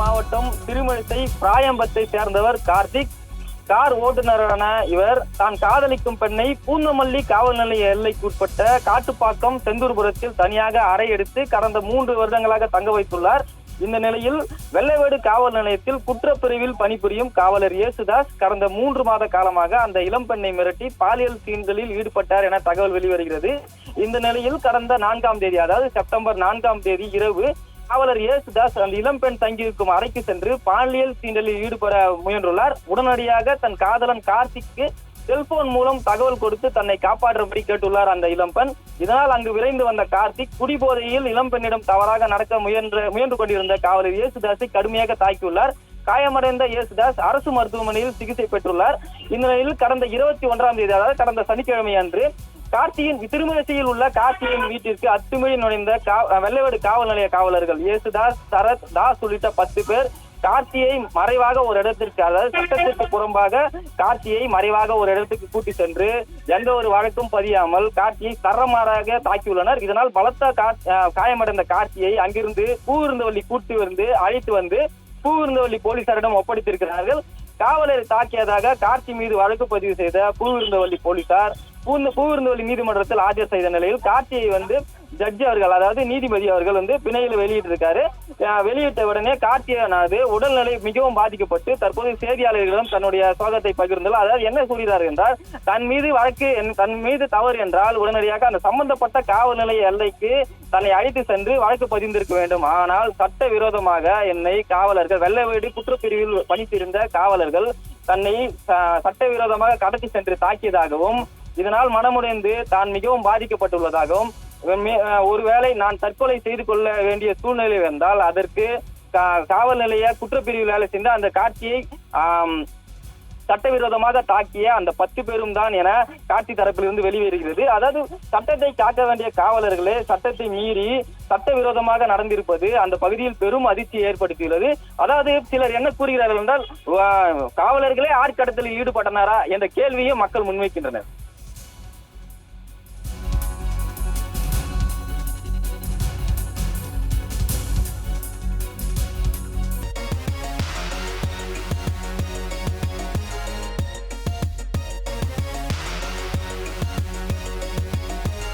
மாவட்டம் திருமழிசை பிராயம்பத்தை சேர்ந்தவர் கார்த்திக். கார் ஓட்டுநரான இவர் தான் காதலிக்கும் பெண்ணை பூந்தமல்லி காவல் நிலைய எல்லைக்குட்பட்ட காட்டுப்பாக்கம் செந்தூர்புரத்தில் தனியாக அறை எடுத்து கடந்த மூன்று வருடங்களாக தங்க வைத்துள்ளார். இந்த நிலையில் வெள்ளைவேடு காவல் நிலையத்தில் குற்றப்பிரிவில் பணிபுரியும் காவலர் இயேசுதாஸ் கடந்த மூன்று மாத காலமாக அந்த இளம் பெண்ணை மிரட்டி பாலியல் சீன்களில் ஈடுபட்டார் என தகவல் வெளிவருகிறது. இந்த நிலையில் கடந்த நான்காம் தேதி அதாவது செப்டம்பர் நான்காம் தேதி இரவு காவலர் இயேசுதாஸ் அந்த இளம்பெண் தங்கியிருக்கும் அறைக்கு சென்று பாலியல் சீண்டலில் ஈடுபட முயன்றுள்ளார். உடனடியாக தன் காதலன் கார்த்திக்கு செல்போன் மூலம் தகவல் கொடுத்து தன்னை காப்பாற்றும்படி கேட்டுள்ளார் அந்த இளம்பெண் இதனால் அங்கு விரைந்து வந்த கார்த்திக் குடிபோதையில் இளம்பெண்ணிடம் தவறாக நடக்க முயன்ற முயன்று கொண்டிருந்த காவலர் இயேசுதாஸை கடுமையாக தாக்கியுள்ளார். காயமடைந்த இயேசுதாஸ் அரசு மருத்துவமனையில் சிகிச்சை பெற்றுள்ளார். இந்நிலையில் கடந்த இருபத்தி ஒன்றாம் தேதி அதாவது கடந்த சனிக்கிழமை அன்று கார்த்தியின் திருமணசியில் உள்ள கார்த்தியின் வீட்டிற்கு அத்துமீறி நுழைந்த கா- வெள்ளைவேடு காவல் நிலைய காவலர்கள் இயேசுதாஸ் சரத் தாஸ் உள்ளிட்ட பத்து பேர் கார்த்தியை மறைவாக ஒரு இடத்திற்கு அதாவது சட்டத்திற்கு புறம்பாக கார்த்தியை மறைவாக ஒரு இடத்துக்கு கூட்டி சென்று எந்த ஒரு வழக்கும் பதியாமல் கார்த்தியை தரமாறாக தாக்கியுள்ளனர். இதனால் பலத்த காயமடைந்த கார்த்தியை அங்கிருந்து பூவிருந்தவள்ளி கூட்டி வந்து அழைத்து வந்து பூவிருந்தவள்ளி போலீசாரிடம் ஒப்படைத்திருக்கிறார்கள். காவலரை தாக்கியதாக கார்த்தி மீது வழக்கு பதிவு செய்த பூவிருந்தவள்ளி போலீசார் பூந்த பூவிருந்தவள்ளி நீதிமன்றத்தில் ஆஜர் செய்த நிலையில் கார்த்தியை வந்து ஜட்ஜி அவர்கள் அதாவது நீதிபதி அவர்கள் வந்து பிணையில் வெளியிட்டிருக்காரு. வெளியிட்ட உடனே கார்த்தியனானது உடல்நிலை மிகவும் பாதிக்கப்பட்டு தற்போது செய்தியாளர்களிடம் தன்னுடைய சோகத்தை பகிர்ந்தால் அதாவது என்ன கூறுகிறார் என்றால் தன் மீது வழக்கு என்- தன் மீது தவறு என்றால் உடனடியாக அந்த சம்பந்தப்பட்ட காவல் நிலைய எல்லைக்கு தன்னை அழைத்து சென்று வழக்கு பதிந்திருக்க வேண்டும். ஆனால் சட்ட விரோதமாக என்னை காவலர்கள் வெள்ளவேடு குற்றப்பிரிவில் பணிபுரிந்த காவலர்கள் தன்னை சட்டவிரோதமாக கடத்தி சென்று தாக்கியதாகவும் இதனால் மனமுடைந்து தான் மிகவும் பாதிக்கப்பட்டுள்ளதாகவும் ஒருவேளை நான் தற்கொலை செய்து கொள்ள வேண்டிய சூழ்நிலை வந்தால் அதற்கு கா- காவல் நிலைய குற்றப்பிரிவில் வேலை செய்த அந்த காட்சியை சட்டவிரோதமாக தாக்கிய அந்த பத்து பேரும் தான் என காட்சி தரப்பிலிருந்து வெளிவருகிறது. அதாவது சட்டத்தை காக்க வேண்டிய காவலர்களே சட்டத்தை மீறி சட்டவிரோதமாக நடந்திருப்பது அந்த பகுதியில் பெரும் அதிர்ச்சியை ஏற்படுத்தியுள்ளது. அதாவது சிலர் என்ன கூறுகிறார்கள் என்றால் காவலர்களே ஆட்கடத்தில் ஈடுபட்டனாரா? என்ற கேள்வியை மக்கள் முன்வைக்கின்றனர்.